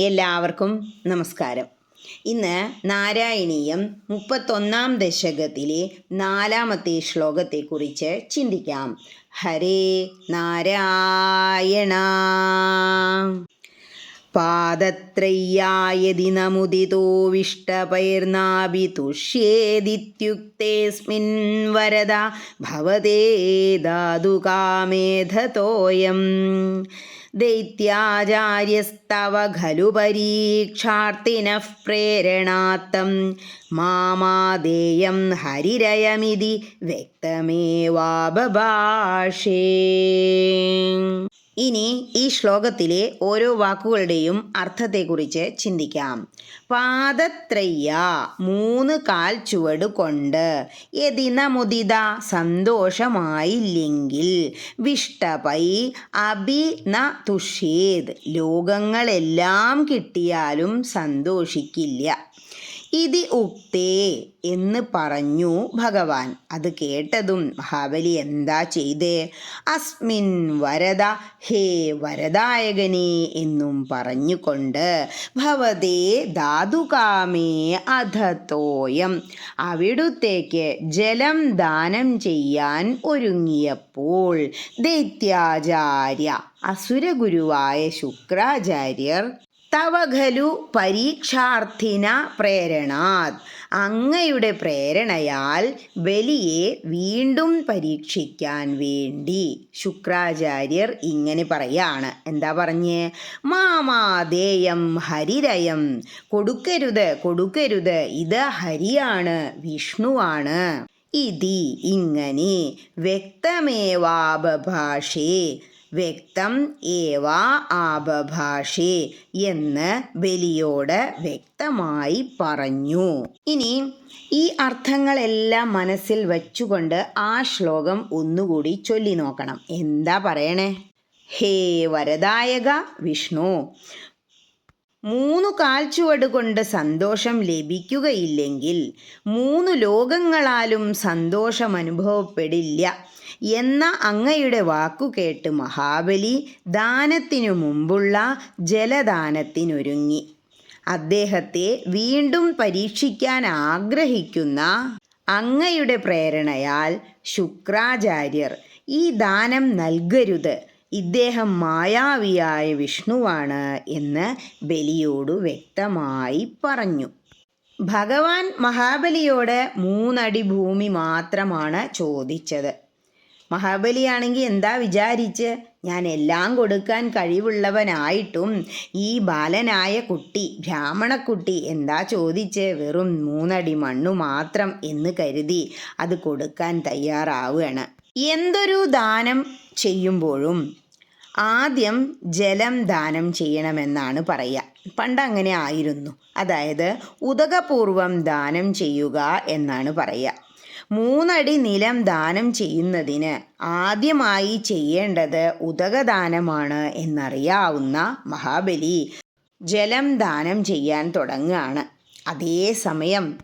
എല്ലാവർക്കും നമസ്കാരം. ഇന്ന് നാരായണീയം മുപ്പത്തൊന്നാം ദശകത്തിലെ നാലാമത്തെ ശ്ലോകത്തെക്കുറിച്ച് ചിന്തിക്കാം. ഹരേ നാരായണ. പാദത്രയ്യായതി നമുദിതോവിഷ്ടപൈർനാഭി തുഷ്യേദിത്യുക്തേസ്മിൻ വരദ ഭവതേ ധാതുകാമേധതോയം ദൈത്യാചാര്യസ്തവ ഖലു പരീക്ഷാർത്ഥിനഃ പ്രേരണാത്തം മാമാദേയം ഹരിരയമിതി വ്യക്തമേവാബഭാഷേ ഇനി ഈ ശ്ലോകത്തിലെ ഓരോ വാക്കുകളുടെയും അർത്ഥത്തെക്കുറിച്ച് ചിന്തിക്കാം. പാദത്രയ്യ മൂന്ന് കാൽ ചുവട് കൊണ്ട്. യതിന മുദിത സന്തോഷമായില്ലെങ്കിൽ. വിഷ്ടപൈ അഭി ന ലോകങ്ങളെല്ലാം കിട്ടിയാലും സന്തോഷിക്കില്ല. ഇതി ഉക്തേ എന്ന് പറഞ്ഞു ഭഗവാൻ. അത് കേട്ടതും മഹാബലി എന്താ ചെയ്തേ? അസ്മിൻ വരദ ഹേ വരദായകനെ എന്നും പറഞ്ഞുകൊണ്ട് ഭവതേ ധാതുകാമേ അധത്തോയം അവിടുത്തേക്ക് ജലം ദാനം ചെയ്യാൻ ഒരുങ്ങിയപ്പോൾ ദൈത്യാചാര്യ അസുരഗുരുവായ ശുക്രാചാര്യർ തവ ഖലു പരീക്ഷാർത്ഥിന പ്രേരണാത് അങ്ങയുടെ പ്രേരണയാൽ ബലിയെ വീണ്ടും പരീക്ഷിക്കാൻ വേണ്ടി ശുക്രാചാര്യർ ഇങ്ങനെ പറയാണ്. എന്താ പറഞ്ഞ്? മാമാദേയം ഹരിരയം. കൊടുക്കരുത് കൊടുക്കരുത്. ഇത് ഹരിയാണ് വിഷ്ണുവാണ്. ഇതി ഇങ്ങനെ വ്യക്തമേവാബഭാഷേ വ്യക്തം ഏവാ ആപഭാഷേ എന്ന് ബലിയോട് വ്യക്തമായി പറഞ്ഞു. ഇനി ഈ അർത്ഥങ്ങളെല്ലാം മനസ്സിൽ വച്ചുകൊണ്ട് ആ ശ്ലോകം ഒന്നുകൂടി ചൊല്ലി നോക്കണം എന്താ പറയണേ? ഹേ വരദായക വിഷ്ണു മൂന്നു കാൽച്ചുവട് കൊണ്ട് സന്തോഷം ലഭിക്കുകയില്ലെങ്കിൽ മൂന്ന് ലോകങ്ങളാലും സന്തോഷം അനുഭവപ്പെടില്ല എന്ന അങ്ങയുടെ വാക്കുകേട്ട് മഹാബലി ദാനത്തിനു മുമ്പുള്ള ജലദാനത്തിനൊരുങ്ങി. അദ്ദേഹത്തെ വീണ്ടും പരീക്ഷിക്കാൻ ആഗ്രഹിക്കുന്ന അങ്ങയുടെ പ്രേരണയാൽ ശുക്രാചാര്യർ ഈ ദാനം നൽകരുത്. ഇദ്ദേഹം മായാവിയായ വിഷ്ണുവാണ് എന്ന് ബലിയോട് വ്യക്തമായി പറഞ്ഞു. ഭഗവാൻ മഹാബലിയോട് മൂന്നടി ഭൂമി മാത്രമാണ് ചോദിച്ചത്. മഹാബലിയാണെങ്കിൽ എന്താ വിചാരിച്ച്? ഞാൻ എല്ലാം കൊടുക്കാൻ കഴിവുള്ളവനായിട്ടും ഈ ബാലനായ കുട്ടി ബ്രാഹ്മണക്കുട്ടി എന്താ ചോദിച്ച്? വെറും മൂന്നടി മണ്ണു മാത്രം എന്ന് കരുതി അത് കൊടുക്കാൻ തയ്യാറാവുകയാണ്. എന്തൊരു ദാനം ചെയ്യുമ്പോഴും ആദ്യം ജലം ദാനം ചെയ്യണമെന്നാണ് പറയുക. പണ്ട് അങ്ങനെ ആയിരുന്നു. അതായത് ഉദകപൂർവം ദാനം ചെയ്യുക എന്നാണ് പറയുക. മൂന്നടി നിലം ദാനം ചെയ്യുന്നതിന് ആദ്യമായി ചെയ്യേണ്ടത് ഉദകദാനമാണ് എന്നറിയാവുന്ന മഹാബലി ജലം ദാനം ചെയ്യാൻ തുടങ്ങുകയാണ്. അതേസമയം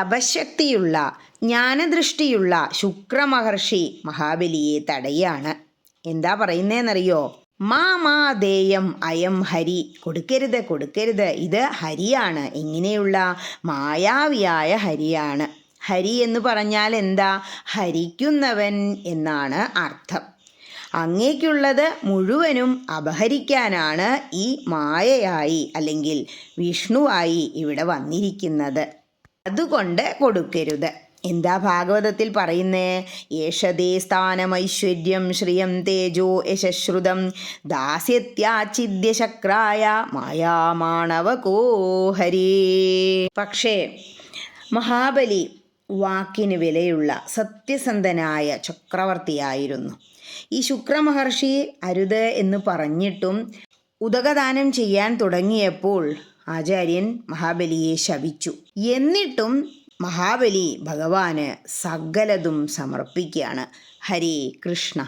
തപശക്തിയുള്ള ജ്ഞാനദൃഷ്ടിയുള്ള ശുക്രമഹർഷി മഹാബലിയെ തടയാണ് എന്താ പറയുന്നതെന്നറിയോ മാമാദേയം അയം ഹരി. കൊടുക്കരുത് കൊടുക്കരുത്. ഇത് ഹരിയാണ്. എങ്ങനെയുള്ള മായാവിയായ ഹരിയാണ്. ഹരി എന്ന് പറഞ്ഞാൽ എന്താ? ഹരിക്കുന്നവൻ എന്നാണ് അർത്ഥം. അങ്ങേക്കുള്ളത് മുഴുവനും അപഹരിക്കാനാണ് ഈ മായയായി അല്ലെങ്കിൽ വിഷ്ണുവായി ഇവിടെ വന്നിരിക്കുന്നത്. അതുകൊണ്ട് കൊടുക്കരുത്. എന്താ ഭാഗവതത്തിൽ പറയുന്നേ? യേശതേ സ്ഥാനമൈശ്വര്യം ശ്രിയം തേജോ യശശ്രുതം. ദാസ്യത്യാചിദ്യശക്രായ മായാമാണവകോഹരി. പക്ഷേ മഹാബലി വാക്കിന് വിലയുള്ള സത്യസന്ധനായ ചക്രവർത്തിയായിരുന്നു. ഈ ശുക്രമഹർഷി അരുത് എന്ന് പറഞ്ഞിട്ടും ഉദകദാനം ചെയ്യാൻ തുടങ്ങിയപ്പോൾ ആചാര്യൻ മഹാബലിയെ ശപിച്ചു. എന്നിട്ടും മഹാബലി ഭഗവാന് സകലതും സമർപ്പിക്കുകയാണ്. ഹരേ കൃഷ്ണ.